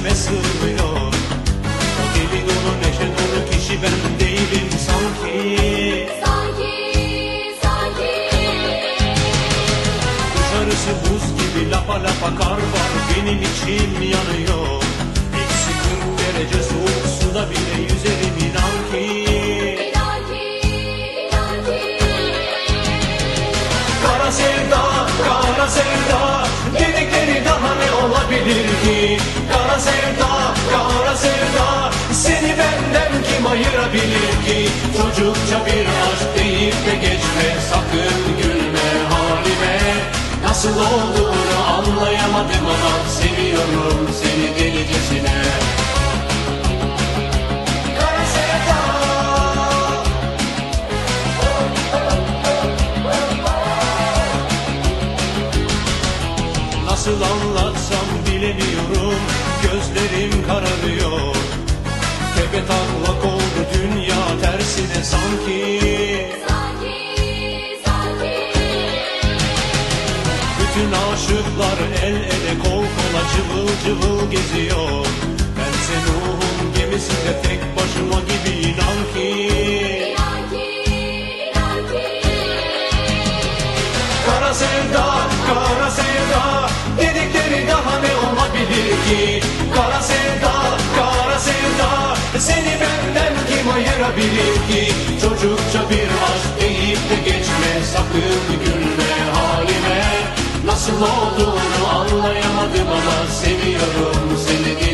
içime sığmıyor. O deli dolu neşe dolu kişi ben değilim sanki. Sanki, sanki. Dışarısı buz gibi lapa lapa kar var Benim içim yanıyor. Eksi 40 derece soğuk suda bile yüzerim inan ki. İnan ki, inan ki. Kara sevda, Benden kim ayırabilir ki? Çocukça bir aşk deyip de geçme. Sakın gülme halime. Nasıl olduğunu anlayamadım ama Seviyorum seni delicesine. Nasıl anlatsam bilemiyorum. Gözlerim kararıyor Bütün aşıklar el ele kol kola cıvıl cıvıl geziyor. Bense ruhum gemisinde tek başıma gibi inan ki. Kara sevda, kara sevda Dedikleri daha ne olabilir ki? Kara sevda, kara sevda Seni benden kim ayırabilir ki? Çocukça bir aşk deyip de geçme Sakın nasıl olduğunu anlayamadım ama seviyorum seni.